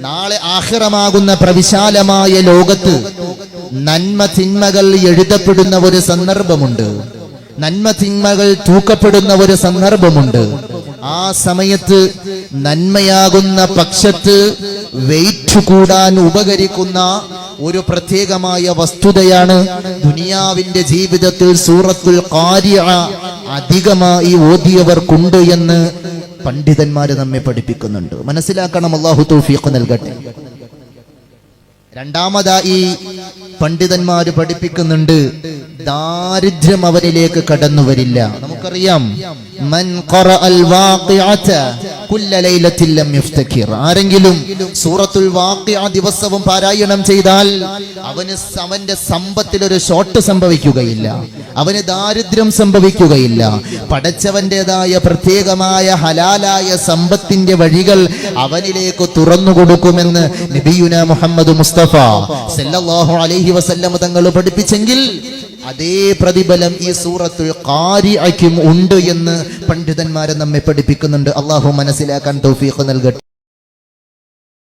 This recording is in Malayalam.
നാളെ ആഹ്റമാകുന്ന പ്രവിശാലമായ ലോകത്ത് നന്മ തിന്മകൾ എഴുതപ്പെടുന്ന ഒരു സന്ദർഭമുണ്ട്. നന്മ തിന്മകൾ തൂക്കപ്പെടുന്ന ഒരു സന്ദർഭമുണ്ട്. ആ സമയത്ത് നന്മയാകുന്ന പക്ഷത്ത് വെയിറ്റ് കൂടാൻ ഉപകരിക്കുന്ന ഒരു പ്രത്യേകമായ വസ്തുതയാണ് ദുനിയാവിന്റെ ജീവിതത്തിൽ സൂറത്തുൽ കാര്യ അധികമായി ഓതിയവർക്കുണ്ട് എന്ന് പണ്ഡിതന്മാര് നമ്മെ പഠിപ്പിക്കുന്നുണ്ട്. മനസ്സിലാക്കണം അള്ളാഹു തൗഫീഖ് നൽകട്ടെ. രണ്ടാമതായി പണ്ഡിതന്മാര് പഠിപ്പിക്കുന്നുണ്ട് ദാരിദ്ര്യം അവരിലേക്ക് കടന്നു വരില്ല. നമുക്കറിയാം ആരെങ്കിലും സൂറത്തുൽ വാഖിഅ ദിവസവും പാരായണം ചെയ്താൽ അവന് അവന്റെ സമ്പത്തിൽ ഒരു ഷോട്ട് സംഭവിക്കുകയില്ല. അവന് ദാരിദ്ര്യം സംഭവിക്കുകയില്ല. പടച്ചവന്റേതായ പ്രത്യേകമായ ഹലാലായ സമ്പത്തിന്റെ വഴികൾ അവനിലേക്ക് തുറന്നു കൊടുക്കുമെന്ന് നബിയുന മുഹമ്മദ് മുസ്തഫ സല്ലാഹു അലൈഹി വസല്ലം തങ്ങൾ പഠിപ്പിച്ചെങ്കിൽ അതേ പ്രതിഫലം ഈ സൂറത്തുൽ ഖാരിഅയ്ക്കും ഉണ്ട് എന്ന് പണ്ഡിതന്മാരെ നമ്മെ പഠിപ്പിക്കുന്നുണ്ട്. അള്ളാഹു മനസ്സിലാക്കാൻ തൗഫീഖ് നൽകട്ടെ.